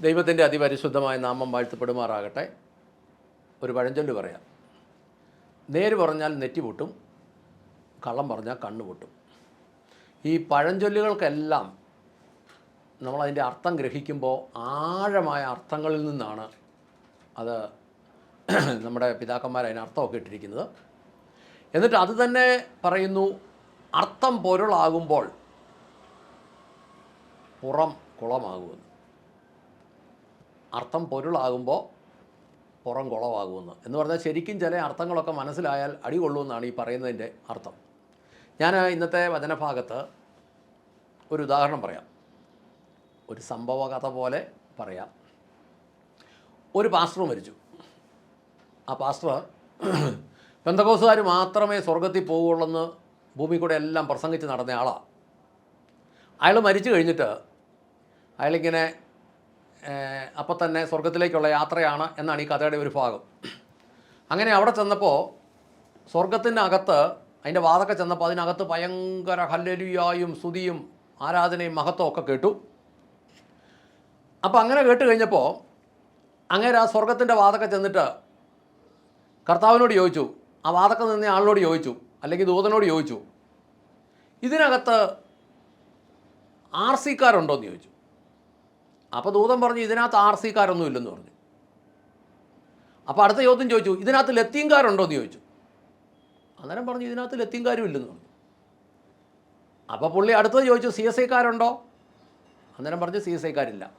ദൈവത്തിന്റെ അതിപരിശുദ്ധമായ നാമം വാഴ്ത്തപ്പെടുമാറാകട്ടെ. ഒരു പഴഞ്ചൊല്ല് പറയാം. നേര് പറഞ്ഞാൽ നെറ്റി പൊട്ടും കള്ളം പറഞ്ഞാൽ കണ്ണ് പൊട്ടും. ഈ പഴഞ്ചൊല്ലുകൾക്കെല്ലാം നമ്മളതിന്റെ അർത്ഥം ഗ്രഹിക്കുമ്പോൾ ആഴമായ അർത്ഥങ്ങളിൽ നിന്നാണ് അത് നമ്മുടെ പിതാക്കന്മാർ അതിന് അർത്ഥമൊക്കെ ഇട്ടിരിക്കുന്നത്. എന്നിട്ട് അത് തന്നെ പറയുന്നു അർത്ഥം പൊരുളാകുമ്പോൾ പുറം കുളമാകുമെന്ന്. അർത്ഥം പൊരുളാകുമ്പോൾ പുറം കുളമാകുമെന്ന് എന്ന് പറഞ്ഞാൽ ശരിക്കും ചില അർത്ഥങ്ങളൊക്കെ മനസ്സിലായാൽ അടികൊള്ളുമെന്നാണ് ഈ പറയുന്നതിന്റെ അർത്ഥം. ഞാൻ ഇന്നത്തെ വചനഭാഗത്ത് ഒരു ഉദാഹരണം പറയാം. ഒരു സംഭവ കഥ പോലെ പറയാം. ഒരു പാസ്റ്റർ മരിച്ചു. ആ പാസ്റ്റർ പെന്തകോസുകാർ മാത്രമേ സ്വർഗത്തിൽ പോവുള്ളെന്ന് ഭൂമി കൂടെ എല്ലാം പ്രസംഗിച്ച് നടന്ന ആളാണ് അയാൾ മരിച്ചു കഴിഞ്ഞിട്ട് അയാളിങ്ങനെ അപ്പം തന്നെ സ്വർഗത്തിലേക്കുള്ള യാത്രയാണ് എന്നാണ് ഈ കഥയുടെ ഒരു ഭാഗം. അങ്ങനെ അവിടെ ചെന്നപ്പോൾ സ്വർഗത്തിന്റെ അകത്ത് അതിന്റെ വാതൊക്കെ ചെന്നപ്പോൾ അതിനകത്ത് ഭയങ്കര ഹല്ലലിയായും സ്തുതിയും ആരാധനയും മഹത്വവും ഒക്കെ കേട്ടു. അപ്പോൾ അങ്ങനെ കേട്ട് കഴിഞ്ഞപ്പോൾ അങ്ങനെ ആ സ്വർഗത്തിന്റെ വാതൊക്കെ ചെന്നിട്ട് കർത്താവിനോട് ചോദിച്ചു. ആ വാതൊക്കെ നിന്ന ആളിനോട് ചോദിച്ചു അല്ലെങ്കിൽ ദൂതനോട് ചോദിച്ചു. ഇതിനകത്ത് ആർ സിക്കാരുണ്ടോ എന്ന് ചോദിച്ചു. അപ്പോൾ ദൂതൻ പറഞ്ഞു ഇതിനകത്ത് ആർ സിക്കാരൊന്നും ഇല്ലെന്ന് പറഞ്ഞു. അപ്പോൾ അടുത്ത ചോദ്യം ചോദിച്ചു ഇതിനകത്ത് ലത്തീങ്കാരുണ്ടോ എന്ന് ചോദിച്ചു. അന്നേരം പറഞ്ഞു ഇതിനകത്ത് ലത്തീങ്കാരും ഇല്ലെന്ന് പറഞ്ഞു. അപ്പോൾ പുള്ളി അടുത്തത് ചോദിച്ചു സി എസ് ഐക്കാരുണ്ടോ? അന്നേരം പറഞ്ഞു സി എസ് ഐക്കാരില്ല.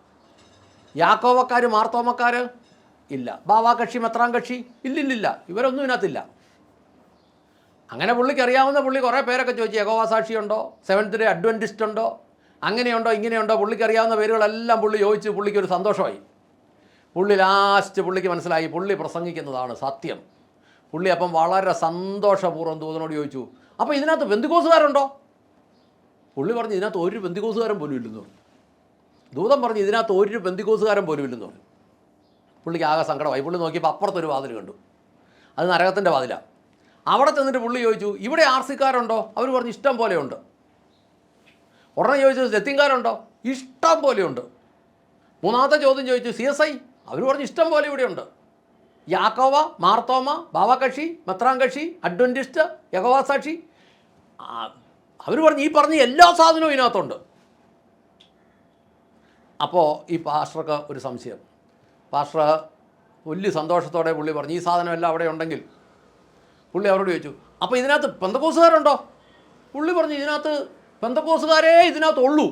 യാക്കോവക്കാർ മാർത്തോമക്കാർ ഇല്ല. ബാവാ കക്ഷി മെത്രാം കക്ഷി ഇല്ലില്ലില്ല. ഇവരൊന്നും ഇതിനകത്തില്ല. അങ്ങനെ പുള്ളിക്ക് അറിയാവുന്ന പുള്ളി കുറേ പേരൊക്കെ ചോദിച്ചു യഗോവ സാക്ഷിയുണ്ടോ? സെവൻത്ത് ഡേ അഡ്വന്റിസ്റ്റ് ഉണ്ടോ അങ്ങനെയുണ്ടോ ഇങ്ങനെയുണ്ടോ പുള്ളിക്ക് അറിയാവുന്ന പേരുകളെല്ലാം പുള്ളി ചോദിച്ച് പുള്ളിക്ക് ഒരു സന്തോഷമായി. പുള്ളി ലാസ്റ്റ് പുള്ളിക്ക് മനസ്സിലായി പുള്ളി പ്രസംഗിക്കുന്നതാണ് സത്യം. പുള്ളി അപ്പം വളരെ സന്തോഷപൂർവം ദൂതനോട് ചോദിച്ചു അപ്പോൾ ഇതിനകത്ത് ബന്ധുക്കോസുകാരുണ്ടോ? പുള്ളി പറഞ്ഞു ഇതിനകത്ത് ഒരു ബന്ധുക്കോസുകാരൻ പോലും ഇല്ലെന്ന് പറഞ്ഞു. ദൂതൻ പറഞ്ഞു ഇതിനകത്ത് ഒരു ബന്ധുക്കോസുകാരൻ പോലും ഇല്ലെന്ന് പറഞ്ഞു. പുള്ളിക്ക് ആകെ സങ്കടമായി. പുള്ളി നോക്കിയപ്പോൾ അപ്പുറത്തൊരു വാതിൽ കണ്ടു. അത് നരകത്തിന്റെ വാതിലാണ് അവിടെ ചെന്നിട്ട് പുള്ളി ചോദിച്ചു ഇവിടെ ആർ സിക്കാരുണ്ടോ? അവർ പറഞ്ഞു ഇഷ്ടം പോലെയുണ്ട് ഉടനെ ചോദിച്ചു ലത്തിങ്കാരുണ്ടോ ഇഷ്ടം പോലെയുണ്ട് മൂന്നാമത്തെ ചോദ്യം ചോദിച്ചു സി എസ് ഐ. അവർ പറഞ്ഞു ഇഷ്ടം പോലെ ഇവിടെയുണ്ട് യാക്കോവ മാർത്തോമ ബാവാകക്ഷി മെത്രാങ്കക്ഷി അഡ്വന്റിസ്റ്റ് യകവാസാക്ഷി സാക്ഷി അവർ പറഞ്ഞു ഈ പറഞ്ഞ എല്ലാ സാധനവും ഇതിനകത്തുണ്ട്. അപ്പോൾ ഈ പാസ്റ്റർക്ക് ഒരു സംശയം. പാസ്റ്റർ വലിയ സന്തോഷത്തോടെ പുള്ളി പറഞ്ഞു ഈ സാധനം എല്ലാം അവിടെ ഉണ്ടെങ്കിൽ പുള്ളി അവരോട് ചോദിച്ചു അപ്പോൾ ഇതിനകത്ത് പെന്തക്കോസുകാരുണ്ടോ? പുള്ളി പറഞ്ഞു ഇതിനകത്ത് പെന്തക്കോസുകാരേ ഇതിനകത്തുള്ളൂ.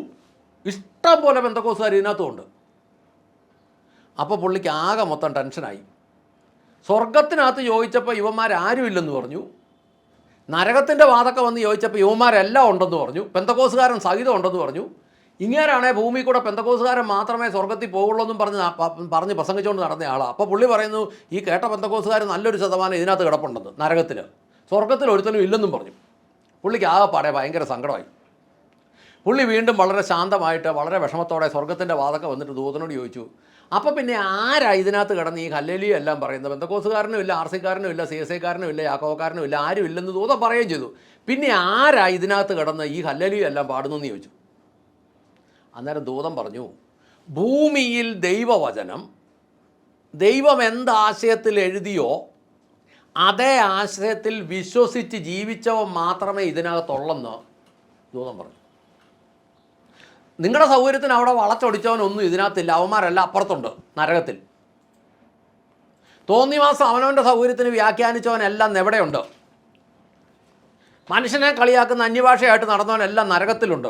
ഇഷ്ടം പോലെ ബന്ധക്കോസുകാർ ഇതിനകത്തുണ്ട്. അപ്പോൾ പുള്ളിക്ക് ആകെ മൊത്തം ടെൻഷനായി. സ്വർഗത്തിനകത്ത് ചോദിച്ചപ്പോൾ ഇവന്മാരാരും ഇല്ലെന്ന് പറഞ്ഞു. നരകത്തിന്റെ വാതൊക്കെ വന്ന് ചോദിച്ചപ്പോൾ യുവന്മാരെല്ലാം ഉണ്ടെന്ന് പറഞ്ഞു. പെന്തക്കോസുകാരൻ സഹിതം ഉണ്ടെന്ന് പറഞ്ഞു. ഇങ്ങേരാണേ ഭൂമി കൂടെ പെന്തക്കോസുകാരൻ മാത്രമേ സ്വർഗത്തിൽ പോകുള്ളൂ എന്നും പറഞ്ഞ് പറഞ്ഞ് പ്രസംഗിച്ചുകൊണ്ട് നടന്ന ആളാണ് അപ്പോൾ പുള്ളി പറയുന്നു ഈ കേട്ട പെന്തക്കോസുകാരൻ നല്ലൊരു ശതമാനം ഇതിനകത്ത് കിടപ്പുണ്ടെന്ന് നരകത്തിൽ സ്വർഗത്തിൽ ഒരുത്തനും ഇല്ലെന്നും പറഞ്ഞു. പുള്ളിക്ക് ആകെപ്പാടെ ഭയങ്കര സങ്കടമായി. പുള്ളി വീണ്ടും വളരെ ശാന്തമായിട്ട് വളരെ വിഷമത്തോടെ സ്വർഗത്തിന്റെ വാതൊക്കെ വന്നിട്ട് ദൂതനോട് ചോദിച്ചു അപ്പോൾ പിന്നെ ആരാ ഇതിനകത്ത് കിടന്ന് ഈ ഹല്ലേലിയും എല്ലാം പറയുന്നത്? ബന്ധക്കോസുകാരനും ഇല്ല ആർ സിക്കാരനും ഇല്ല സി എസ് ഐക്കാരനും ഇല്ല യാക്കോക്കാരനും ഇല്ല ആരും ഇല്ലെന്ന് ദൂതം പറയുകയും ചെയ്തു. പിന്നെ ആരാ ഇതിനകത്ത് കിടന്ന് ഈ ഹല്ലേലിയും എല്ലാം പാടുന്നു എന്ന് ചോദിച്ചു. അന്നേരം ദൂതം പറഞ്ഞു ഭൂമിയിൽ ദൈവവചനം ദൈവം എന്ത് ആശയത്തിൽ എഴുതിയോ അതേ ആശയത്തിൽ വിശ്വസിച്ച് ജീവിച്ചവൻ മാത്രമേ ഇതിനകത്തുള്ളെന്ന് ദൂതം പറഞ്ഞു. നിങ്ങളുടെ സൗകര്യത്തിന് അവിടെ വളച്ചൊടിച്ചവനൊന്നും ഇതിനകത്തില്ല. അവന്മാരല്ല അപ്പുറത്തുണ്ട് നരകത്തിൽ. തോന്നിവാസം അവനവന്റെ സൗകര്യത്തിന് വ്യാഖ്യാനിച്ചവനെല്ലാം എവിടെയുണ്ട്? മനുഷ്യനെ കളിയാക്കുന്ന അന്യഭാഷയായിട്ട് നടന്നവനെല്ലാം നരകത്തിലുണ്ട്.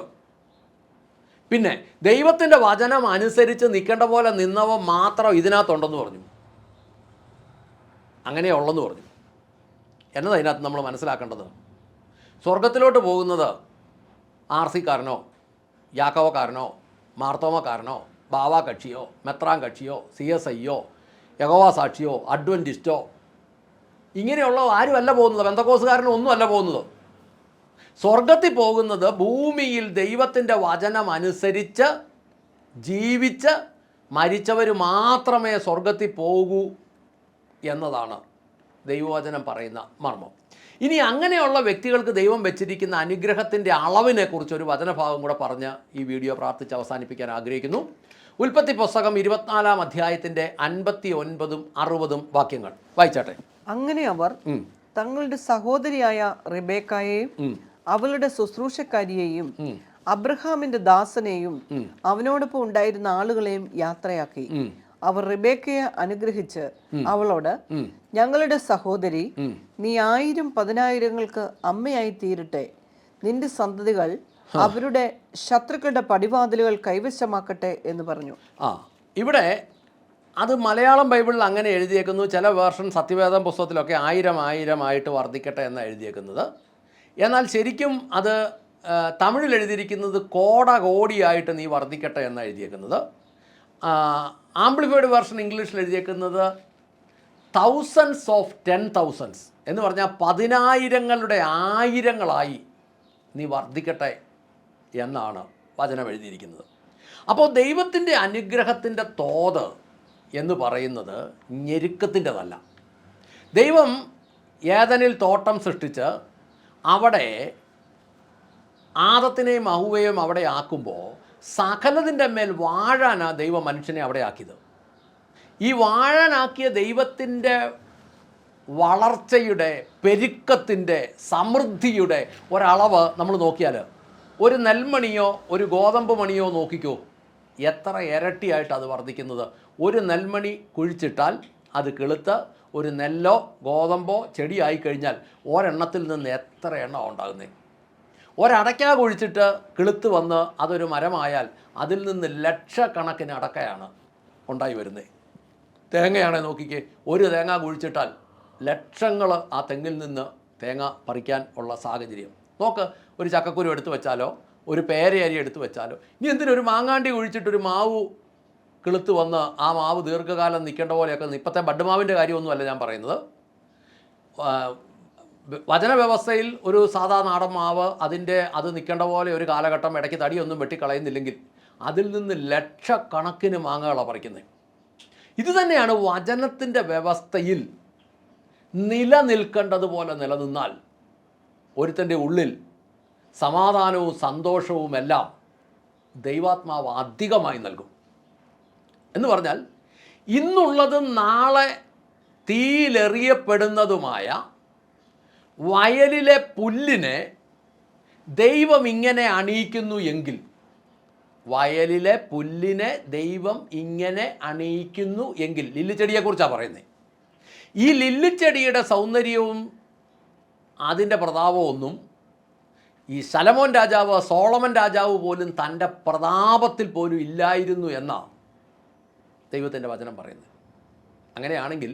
പിന്നെ ദൈവത്തിന്റെ വചനം അനുസരിച്ച് നിൽക്കേണ്ട പോലെ നിന്നവൻ മാത്രം ഇതിനകത്തുണ്ടെന്ന് പറഞ്ഞു. അങ്ങനെ ഉള്ളെന്ന് പറഞ്ഞു. എന്നതാ ഇതിനകത്ത് നമ്മൾ മനസ്സിലാക്കേണ്ടത്? സ്വർഗത്തിലോട്ട് പോകുന്നത് ആർ സിക്കാരനോ യാക്കവക്കാരനോ മാർത്തോമക്കാരനോ ബാവ കക്ഷിയോ മെത്രാൻ കക്ഷിയോ സി എസ് ഐയോ യഹോവ സാക്ഷിയോ അഡ്വന്റിസ്റ്റോ ഇങ്ങനെയുള്ള ആരുമല്ല പോകുന്നത്? ബന്ധക്കോസുകാരനും ഒന്നുമല്ല പോകുന്നത്. സ്വർഗത്തിൽ പോകുന്നത് ഭൂമിയിൽ ദൈവത്തിന്റെ വചനം അനുസരിച്ച് ജീവിച്ച് മരിച്ചവർ മാത്രമേ സ്വർഗത്തിൽ പോകൂ എന്നതാണ് ദൈവവചനം പറയുന്ന മർമ്മം. ഇനി അങ്ങനെയുള്ള വ്യക്തികൾക്ക് ദൈവം വെച്ചിരിക്കുന്ന അനുഗ്രഹത്തിന്റെ അളവിനെ കുറിച്ച് ഒരു വചനഭാഗം കൂടെ പറഞ്ഞ് ഈ വീഡിയോ പ്രാർത്ഥിച്ച് അവസാനിപ്പിക്കാൻ ആഗ്രഹിക്കുന്നു. ഉൽപ്പത്തി പുസ്തകം ഇരുപത്തിനാലാം അധ്യായത്തിന്റെ അൻപത്തി ഒൻപതും അറുപതും വാക്യങ്ങൾ. വായിച്ചാട്ടെ. അങ്ങനെ അവർ തങ്ങളുടെ സഹോദരിയായ റിബേക്കായെയും അവളുടെ ശുശ്രൂഷക്കാരിയെയും അബ്രഹാമിന്റെ ദാസനെയും അവനോടൊപ്പം ഉണ്ടായിരുന്ന ആളുകളെയും യാത്രയാക്കി. അവർ റിബേക്കയെ അനുഗ്രഹിച്ച് അവളോട് ഞങ്ങളുടെ സഹോദരി നീ ആയിരം പതിനായിരങ്ങൾക്ക് അമ്മയായി തീരട്ടെ. നിന്റെ സന്തതികൾ അവരുടെ ശത്രുക്കളുടെ പടിവാതിലുകൾ കൈവശമാക്കട്ടെ എന്ന് പറഞ്ഞു. ആ ഇവിടെ അത് മലയാളം ബൈബിളിൽ അങ്ങനെ എഴുതിയേക്കുന്നു. ചില വേർഷൻ സത്യവേദം പുസ്തകത്തിലൊക്കെ ആയിരം ആയിരം ആയിട്ട് വർദ്ധിക്കട്ടെ എന്നാണ് എഴുതിയേക്കുന്നത്. എന്നാൽ ശരിക്കും അത് തമിഴിൽ എഴുതിയിരിക്കുന്നത് കോട കോടിയായിട്ട് നീ വർദ്ധിക്കട്ടെ എന്നാണ് എഴുതിയേക്കുന്നത്. ആംപ്ലിഫൈഡ് വേർഷൻ ഇംഗ്ലീഷിൽ എഴുതിയേക്കുന്നത് തൗസൻഡ്സ് ഓഫ് ടെൻ തൗസൻഡ്സ് എന്ന് പറഞ്ഞാൽ പതിനായിരങ്ങളുടെ ആയിരങ്ങളായി നീ വർദ്ധിക്കട്ടെ എന്നാണ് വചനം എഴുതിയിരിക്കുന്നത്. അപ്പോൾ ദൈവത്തിന്റെ അനുഗ്രഹത്തിന്റെ തോത് എന്ന് പറയുന്നത് ഞെരുക്കത്തിന്റെതല്ല. ദൈവം ഏതനിൽ തോട്ടം സൃഷ്ടിച്ച് അവിടെ ആദത്തിനെയും അഹുവയും അവിടെ ആക്കുമ്പോൾ സകലതിന്റെ മേൽ വാഴാനാണ് ദൈവം മനുഷ്യനെ അവിടെ ആക്കിയത്. ഈ വാഴാനാക്കിയ ദൈവത്തിന്റെ വളർച്ചയുടെ പെരുക്കത്തിന്റെ സമൃദ്ധിയുടെ ഒരളവ് നമ്മൾ നോക്കിയാൽ ഒരു നെൽമണിയോ ഒരു ഗോതമ്പ് മണിയോ നോക്കിക്കോ എത്ര ഇരട്ടിയായിട്ട് അത് വർദ്ധിക്കുന്നത്. ഒരു നെൽമണി കുഴിച്ചിട്ടാൽ അത് കിളുത്ത് ഒരു നെല്ലോ ഗോതമ്പോ ചെടിയായി കഴിഞ്ഞാൽ ഒരെണ്ണത്തിൽ നിന്ന് എത്ര എണ്ണമാണ് ഉണ്ടാകുന്നത്? ഒരടയ്ക്ക കുഴിച്ചിട്ട് കിളുത്ത് വന്ന് അതൊരു മരമായാൽ അതിൽ നിന്ന് ലക്ഷക്കണക്കിന് അടക്കയാണ് ഉണ്ടായി വരുന്നത് തേങ്ങയാണെ നോക്കിക്കേ. ഒരു തേങ്ങ കുഴിച്ചിട്ടാൽ ലക്ഷങ്ങൾ ആ തെങ്ങിൽ നിന്ന് തേങ്ങ പറിക്കാൻ ഉള്ള സാഹചര്യം. നോക്ക് ഒരു ചക്കക്കുരു എടുത്തു വെച്ചാലോ ഒരു പേരയരി എടുത്തു വെച്ചാലോ ഇനി എന്തിനും ഒരു മാങ്ങാണ്ടി കുഴിച്ചിട്ടൊരു മാവ് കിളുത്ത് വന്ന് ആ മാവ് ദീർഘകാലം നിൽക്കേണ്ട പോലെയൊക്കെ ഇപ്പോഴത്തെ ബഡ്മാവിന്റെ കാര്യമൊന്നുമല്ല ഞാൻ പറയുന്നത്. ആ, വ്യവസ്ഥയിൽ ഒരു സാധാ നാടൻ മാവ് അതിന്റെ അത് നിൽക്കേണ്ട പോലെ ഒരു കാലഘട്ടം ഇടയ്ക്ക് തടിയൊന്നും വെട്ടിക്കളയുന്നില്ലെങ്കിൽ അതിൽ നിന്ന് ലക്ഷക്കണക്കിന് മാങ്ങകളാണ് പറിക്കുന്നത്. ഇത് തന്നെയാണ് വചനത്തിന്റെ വ്യവസ്ഥയിൽ നിലനിൽക്കേണ്ടതുപോലെ നിലനിന്നാൽ ഒരുത്തന്റെ ഉള്ളിൽ സമാധാനവും സന്തോഷവും എല്ലാം ദൈവാത്മാവ് അധികമായി നൽകും. എന്ന് പറഞ്ഞാൽ ഇന്നുള്ളതും നാളെ തീയിലെറിയപ്പെടുന്നതുമായ വയലിലെ പുല്ലിനെ ദൈവം ഇങ്ങനെ അണിയിക്കുന്നു എങ്കിൽ വയലിലെ പുല്ലിനെ ദൈവം ഇങ്ങനെ അണിയിക്കുന്നു എങ്കിൽ ലില്ലിച്ചെടിയെക്കുറിച്ചാണ് പറയുന്നത് ഈ ലില്ലിച്ചെടിയുടെ സൗന്ദര്യവും അതിന്റെ പ്രതാപവും ഒന്നും ഈ സലമോൻ രാജാവ് സോളമൻ രാജാവ് പോലും തന്റെ പ്രതാപത്തിൽ പോലും ഇല്ലായിരുന്നു എന്നാണ് ദൈവത്തിന്റെ വചനം പറയുന്നത്. അങ്ങനെയാണെങ്കിൽ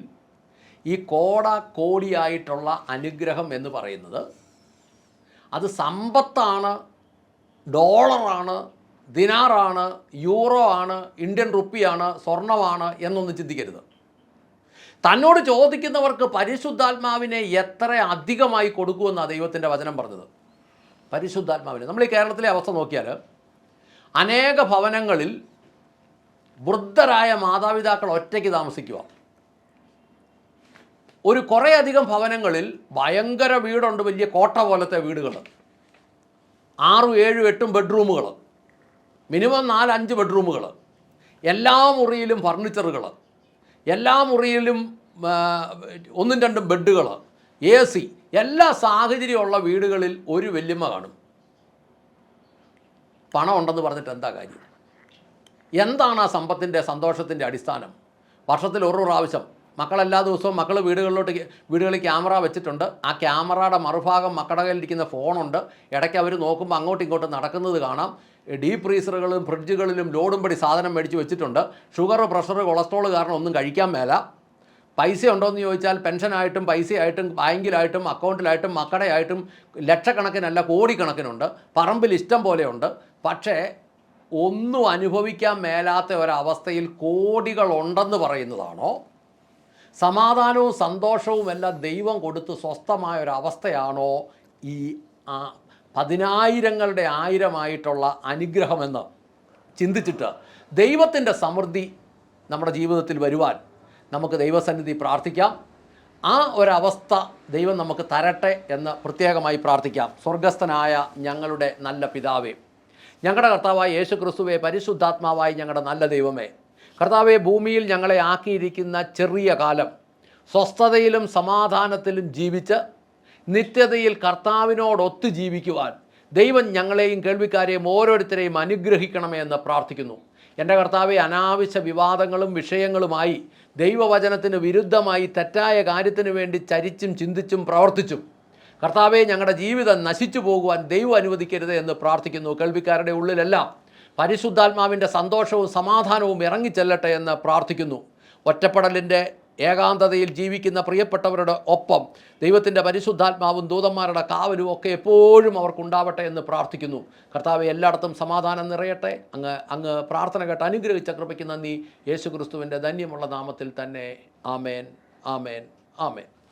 ഈ കോട കോടിയായിട്ടുള്ള അനുഗ്രഹം എന്ന് പറയുന്നത് അത് സമ്പത്താണ് ഡോളറാണ് ദിനാറാണ് യൂറോ ആണ് ഇന്ത്യൻ റുപ്പിയാണ് സ്വർണമാണ് എന്നൊന്നും ചിന്തിക്കരുത്. തന്നോട് ചോദിക്കുന്നവർക്ക് പരിശുദ്ധാത്മാവിനെ എത്ര അധികമായി കൊടുക്കുമെന്നാണ് ദൈവത്തിന്റെ വചനം പറഞ്ഞത്. പരിശുദ്ധാത്മാവിനെ. നമ്മൾ ഈ കേരളത്തിലെ അവസ്ഥ നോക്കിയാൽ അനേക ഭവനങ്ങളിൽ വൃദ്ധരായ മാതാപിതാക്കൾ ഒറ്റയ്ക്ക് താമസിക്കുക. ഒരു കുറേയധികം ഭവനങ്ങളിൽ ഭയങ്കര വീടുണ്ട് വലിയ കോട്ട പോലത്തെ വീടുകൾ ആറും ഏഴും എട്ടും ബെഡ്റൂമുകൾ മിനിമം നാല് അഞ്ച് ബെഡ്റൂമുകൾ എല്ലാ മുറിയിലും ഫർണിച്ചറുകൾ എല്ലാ മുറിയിലും ഒന്നും രണ്ടും ബെഡുകൾ എ സി. എല്ലാ സാഹചര്യമുള്ള വീടുകളിൽ ഒരു വല്യമ്മ കാണും. പണം ഉണ്ടെന്ന് പറഞ്ഞിട്ട് എന്താ കാര്യം? എന്താണ് ആ സമ്പത്തിന്റെ സന്തോഷത്തിന്റെ അടിസ്ഥാനം? വർഷത്തിൽ ഒരു പ്രാവശ്യം മക്കളെല്ലാ ദിവസവും മക്കൾ വീടുകളിലോട്ട് വീടുകളിൽ ക്യാമറ വെച്ചിട്ടുണ്ട്. ആ ക്യാമറയുടെ മറുഭാഗം മക്കളുടെ കയ്യിലിരിക്കുന്ന ഫോണുണ്ട്. ഇടയ്ക്ക് അവർ നോക്കുമ്പോൾ അങ്ങോട്ടും ഇങ്ങോട്ടും നടക്കുന്നത് കാണാം. ഡീപ് ഫ്രീസറുകളിലും ഫ്രിഡ്ജുകളിലും ലോഡും പടി സാധനം മേടിച്ച് വെച്ചിട്ടുണ്ട്. ഷുഗർ പ്രഷർ കൊളസ്ട്രോൾ കാരണം ഒന്നും കഴിക്കാൻ മേല. പൈസ ഉണ്ടോ എന്ന് ചോദിച്ചാൽ പെൻഷനായിട്ടും പൈസയായിട്ടും ബാങ്കിലായിട്ടും അക്കൗണ്ടിലായിട്ടും മക്കടയായിട്ടും ലക്ഷക്കണക്കിനല്ല കോടിക്കണക്കിനുണ്ട്. പറമ്പിൽ ഇഷ്ടം പോലെയുണ്ട്. പക്ഷേ ഒന്നും അനുഭവിക്കാൻ മേലാത്ത ഒരവസ്ഥയിൽ കോടികളുണ്ടെന്ന് പറയുന്നതാണോ? സമാധാനവും സന്തോഷവും എല്ലാം ദൈവം കൊടുത്ത് സ്വസ്ഥമായ ഒരു അവസ്ഥയാണോ ഈ പതിനായിരങ്ങളുടെ ആയിരമായിട്ടുള്ള അനുഗ്രഹമെന്ന് ചിന്തിച്ചിട്ട് ദൈവത്തിന്റെ സമൃദ്ധി നമ്മുടെ ജീവിതത്തിൽ വരുവാൻ നമുക്ക് ദൈവസന്നിധി പ്രാർത്ഥിക്കാം. ആ ഒരവസ്ഥ ദൈവം നമുക്ക് തരട്ടെ എന്ന് പ്രത്യേകമായി പ്രാർത്ഥിക്കാം. സ്വർഗസ്ഥനായ ഞങ്ങളുടെ നല്ല പിതാവേ ഞങ്ങളുടെ കർത്താവായ യേശു ക്രിസ്തുവെ പരിശുദ്ധാത്മാവായി ഞങ്ങളുടെ നല്ല ദൈവമേ കർത്താവെ ഭൂമിയിൽ ഞങ്ങളെ ആക്കിയിരിക്കുന്ന ചെറിയ കാലം സ്വസ്ഥതയിലും സമാധാനത്തിലും ജീവിച്ച് നിത്യതയിൽ കർത്താവിനോടൊത്ത് ജീവിക്കുവാൻ ദൈവം ഞങ്ങളെയും കേൾവിക്കാരെയും ഓരോരുത്തരെയും അനുഗ്രഹിക്കണമേ എന്ന് പ്രാർത്ഥിക്കുന്നു. എന്റെ കർത്താവെ അനാവശ്യ വിവാദങ്ങളും വിഷയങ്ങളുമായി ദൈവവചനത്തിന് വിരുദ്ധമായി തെറ്റായ കാര്യത്തിന് വേണ്ടി ചരിച്ചും ചിന്തിച്ചും പ്രവർത്തിച്ചും കർത്താവെ ഞങ്ങളുടെ ജീവിതം നശിച്ചു പോകുവാൻ ദൈവം അനുവദിക്കരുത് എന്ന് പ്രാർത്ഥിക്കുന്നു. കേൾവിക്കാരുടെ ഉള്ളിലെല്ലാം പരിശുദ്ധാത്മാവിന്റെ സന്തോഷവും സമാധാനവും ഇറങ്ങിച്ചെല്ലട്ടെ എന്ന് പ്രാർത്ഥിക്കുന്നു. ഒറ്റപ്പെടലിന്റെ ഏകാന്തതയിൽ ജീവിക്കുന്ന പ്രിയപ്പെട്ടവരുടെ ഒപ്പം ദൈവത്തിന്റെ പരിശുദ്ധാത്മാവും ദൂതന്മാരുടെ കാവലും ഒക്കെ എപ്പോഴും അവർക്കുണ്ടാവട്ടെ എന്ന് പ്രാർത്ഥിക്കുന്നു. കർത്താവ് എല്ലായിടത്തും സമാധാനം നിറയട്ടെ. അങ്ങ് അങ്ങ് പ്രാർത്ഥന കേട്ട് അനുഗ്രഹിച്ച കൃപയ്ക്ക് നന്ദി. യേശു ക്രിസ്തുവിന്റെ ധന്യമുള്ള നാമത്തിൽ തന്നെ ആമേൻ ആമേൻ ആമേൻ.